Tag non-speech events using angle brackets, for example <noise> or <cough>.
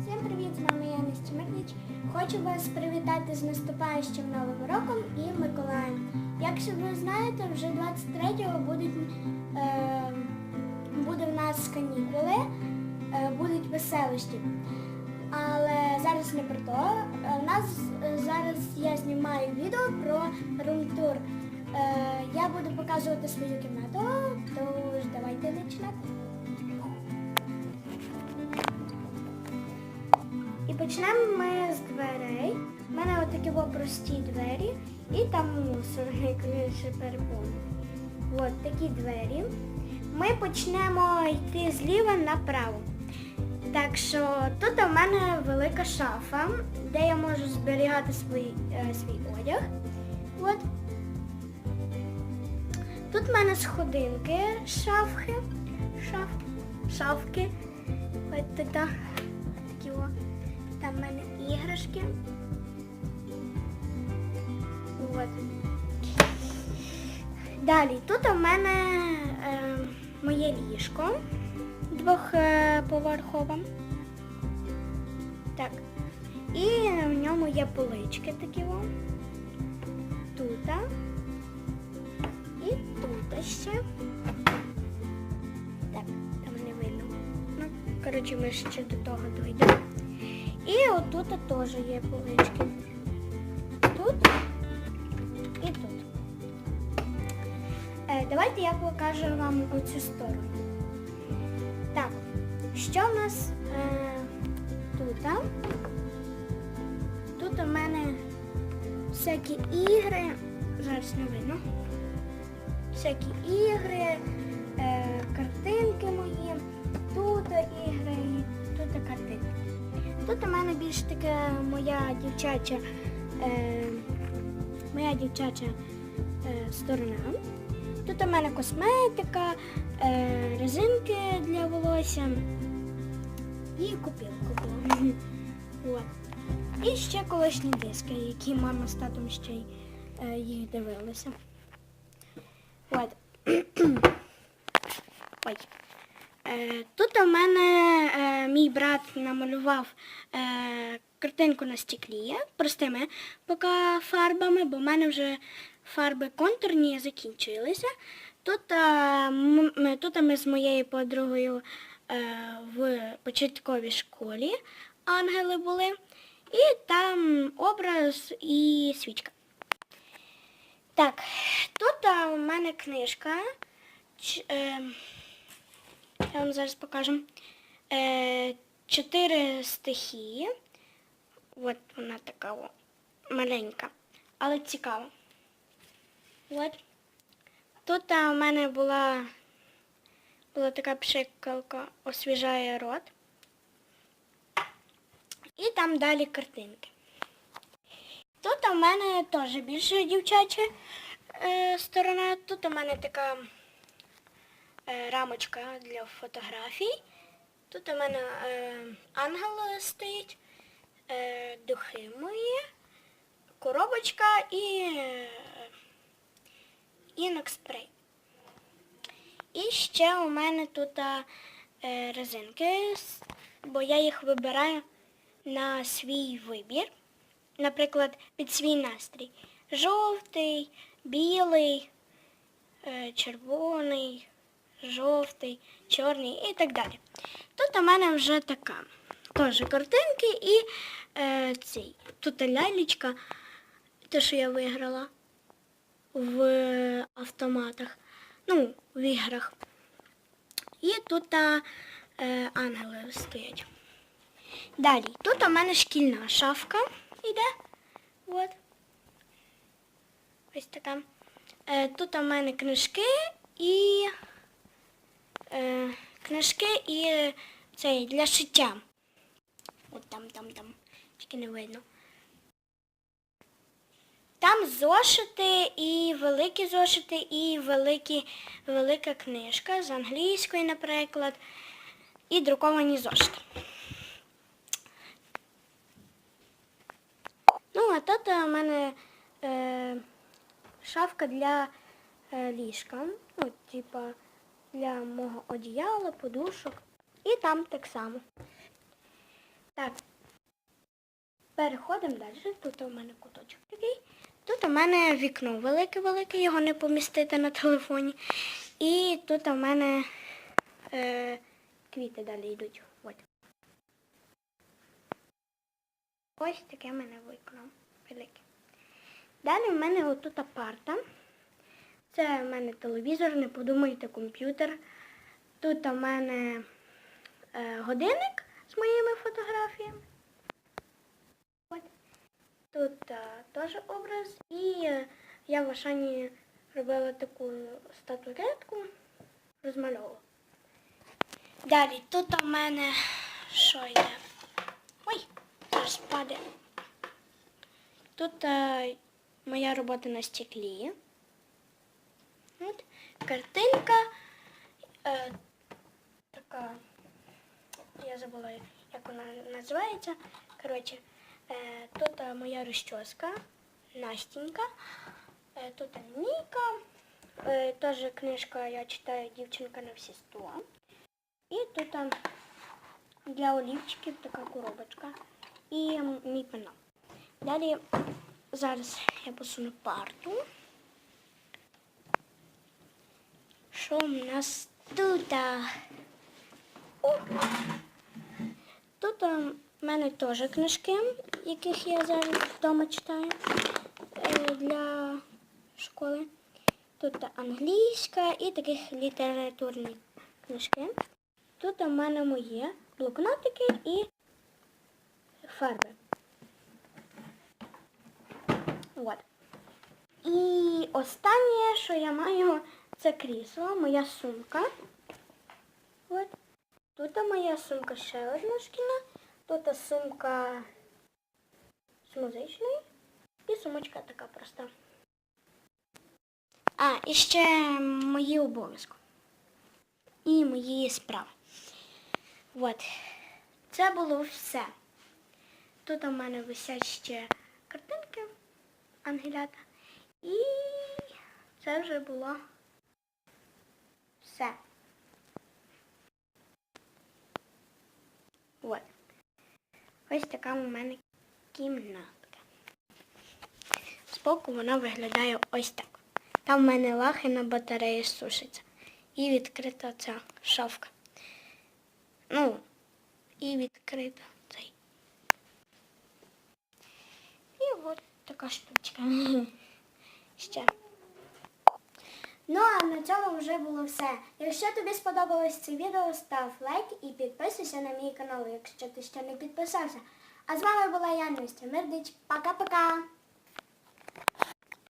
Всім привіт, з вами я Настя Мирнич. Хочу вас привітати з наступаючим Новим роком і Миколаєм. Якщо ви знаєте, вже 23-го будуть, е, буде в нас канікули, е, будуть веселощі. Але зараз не про то. У нас е, зараз я знімаю відео про румтур. Е, я буду показувати свою кімнату, тож давайте починати. Почнемо ми з дверей. У мене отакі прості двері і там мусор, <laughs> ще переповнений. От такі двері. Ми почнемо йти зліва направо. Так що тут у мене велика шафа, де я можу зберігати свій, е, свій одяг. От. Тут в мене сходинки, шафки, шаф, шафки. Ось тут такі о. Там в мене іграшки. От. Далі, тут у мене е, моє ліжко двохповерхове. Так. І в ньому є полички такі. Тут. І тут ще. Так, там не видно. Ну, коротше, ми ще до того дійдемо. І отут теж є полички. Тут і тут. Е, давайте я покажу вам оцю сторону. Так, що в нас е, тут? Тут у мене всякі ігри. Зараз не видно. Всякі ігри, е, картинки мої, тут ігри, тут картинки. Тут у мене більш таке моя дівчача, е, моя дівчача е, сторона. Тут у мене косметика, е, резинки для волосся і купілку. <laughs> От. І ще колишні диски, які мама з татом ще й е, їх дивилися. От. Ой. Е, Тут у мене е, мій брат намалював е, картинку на стеклі простими поки фарбами, бо в мене вже фарби контурні закінчилися. Тут, е, ми, тут ми з моєю подругою е, в початковій школі ангели були. І там образ і свічка. Так, тут е, у мене книжка. Ч- е, я вам зараз покажу. Е, чотири стихії. От вона така о, маленька, але цікава. От. Тут у мене була, була така пшикалка освіжає рот. І там далі картинки. Тут у мене теж більше дівчача е, сторона. Тут у мене така е, рамочка для фотографій. Тут у мене е, ангел стоїть, е, духи мої, коробочка і е, інокспрей. І ще у мене тут е, резинки, бо я їх вибираю на свій вибір. Наприклад, під свій настрій. Жовтий, білий, е, червоний, жовтий, чорний і так далі. Тут у мене вже така. Теж картинки і е, цей. Тут лялечка, те, що я виграла в автоматах, ну, в іграх. І тут е, ангели стоять. Далі, тут у мене шкільна шафка йде. От. Ось така. Е, тут у мене книжки і е, книжки і е, цей для шиття. От там, там, там. Тільки не видно. Там зошити і великі зошити, і великі, велика книжка з англійської, наприклад, і друковані зошити. Ну, а тут у мене е, шафка для е, ліжка. Ну, типа для мого одіяла, подушок. І там так само. Так. Переходимо далі. Тут у мене куточок такий. Тут у мене вікно велике-велике, його не помістити на телефоні. І тут у мене е, квіти далі йдуть. От. Ось таке в мене вікно велике. Далі в мене отут парта. Це в мене телевізор, не подумайте, комп'ютер. Тут у мене е, годинник з моїми фотографіями. От. Тут е, теж образ. І е, я в Ашані робила таку статуетку, розмальовувала. Далі тут у мене що йде? Ой, зараз падає. Тут моя робота на стеклі. От, картинка. Е, така, я забула, як вона називається. Коротше, е, тут е, моя розчоска, Настінька, е, тут Ніка, е, теж книжка я читаю дівчинка на всі сто. І тут е, для олівчиків така коробочка і мій пенал. Далі зараз я посуну парту. Що в нас тут? Тут в мене теж книжки, яких я зараз вдома читаю е, для школи. Тут англійська і таких літературні книжки. Тут у мене мої блокнотики і фарби. От. І останнє, що я маю, це крісло, моя сумка. От. Тут моя сумка ще одна шкільна. Тут сумка з музичної і сумочка така проста. А, і ще мої обов'язки. І мої справи. От. Це було все. Тут у мене висять ще картинки ангелята. І це вже було все. От. Ось така у мене кімнатка. Збоку вона виглядає ось так. Там в мене лахи на батареї сушиться. І відкрита ця шафка. Ну, і відкрита цей. І от така штучка. <laughs> Ще. Ну а на цьому вже було все. Якщо тобі сподобалось це відео, став лайк і підписуйся на мій канал, якщо ти ще не підписався. А з вами була я, Настя Мирдич. Пока-пока!